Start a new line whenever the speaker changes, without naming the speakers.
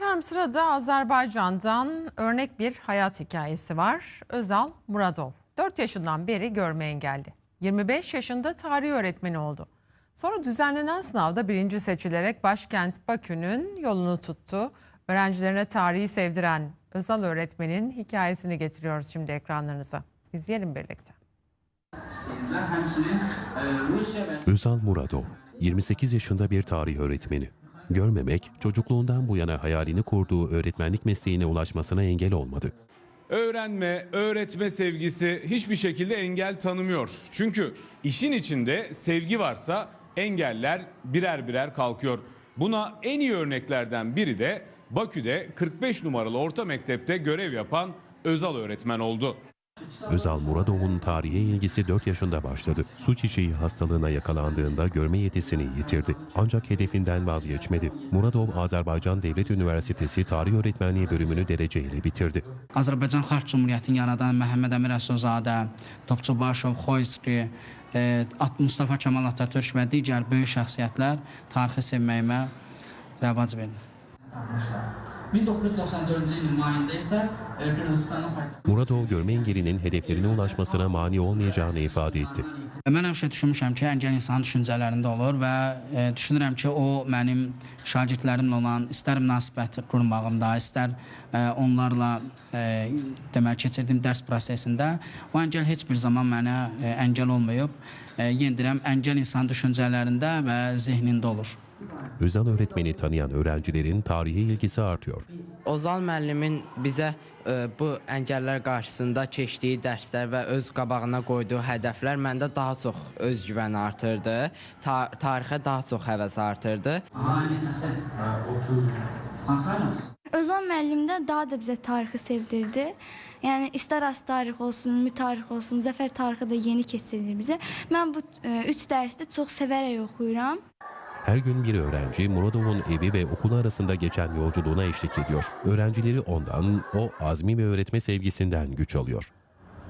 Efendim sırada Azerbaycan'dan örnek bir hayat hikayesi var. Özal Muradov. 4 yaşından beri görme engelli. 25 yaşında tarih öğretmeni oldu. Sonra düzenlenen sınavda birinci seçilerek başkent Bakü'nün yolunu tuttu. Öğrencilerine tarihi sevdiren Özal öğretmenin hikayesini getiriyoruz şimdi ekranlarınıza. İzleyelim birlikte.
e,
Özal Muradov, 28 yaşında bir tarih öğretmeni. Görmemek, çocukluğundan bu yana hayalini kurduğu öğretmenlik mesleğine ulaşmasına engel olmadı.
Öğrenme, öğretme sevgisi hiçbir şekilde engel tanımıyor. Çünkü işin içinde sevgi varsa engeller birer birer kalkıyor. Buna en iyi örneklerden biri de Bakü'de 45 numaralı orta mektepte görev yapan Özal öğretmen oldu.
Özal Muradov'un tarihe ilgisi 4 yaşında başladı. Su çiçeği hastalığına yakalandığında görme yetisini yitirdi. Ancak hedefinden vazgeçmedi. Muradov, Azerbaycan Devlet Üniversitesi Tarih Öğretmenliği bölümünü dereceyle bitirdi.
Azərbaycan Xalq Cümhuriyyətinin yaradan Məhəmməd Əmir Əsilzadə, Topçubaşov, Xoyski, e, Mustafa Kemal Atatürk və digər böyük şəxsiyyətlər tarixi sevməyimə rəvac verdi.
1994-cü ilin mayında isə
Muradov, görme engelinin hedeflerine ulaşmasına mani olmayacağını ifade etti.
Mən həmişə düşünmüşəm ki, əngəl insanın düşüncələrində olur və e, düşünürəm ki, o mənim şagirdlərimlə olan istər münasibət qurmağımda, istər e, onlarla e, demək keçirdiyim dərs prosesində o əngəl heç bir zaman mənə e, əngəl olmayıb. E, yenə deyirəm, əngəl insan düşüncələrində və zehnində olur.
Özal öğretmeni tanıyan öğrencilerin tarihe ilgisi artıyor.
Ozan müəllimin bizə bu əngəllər qarşısında keçdiyi dərslər və öz qabağına qoyduğu hədəflər məndə daha çox özgüvəni artırdı. Ta tarixə daha çox həvəs artırdı.
Aha, neçəsi? 30. Hansı ayın 30?
Özal müəllim də daha da bizə tarixi sevdirdi. Yəni istər as tarix olsun, ümumi tarix olsun, zəfər tarixi də yeni keçirilir bizə. Mən bu 3 dərsi də çox sevərək oxuyuram.
Her gün bir öğrenci Muradov'un evi ve okulu arasında geçen yolculuğuna eşlik ediyor. Öğrencileri ondan, o azmi ve öğretme sevgisinden güç alıyor.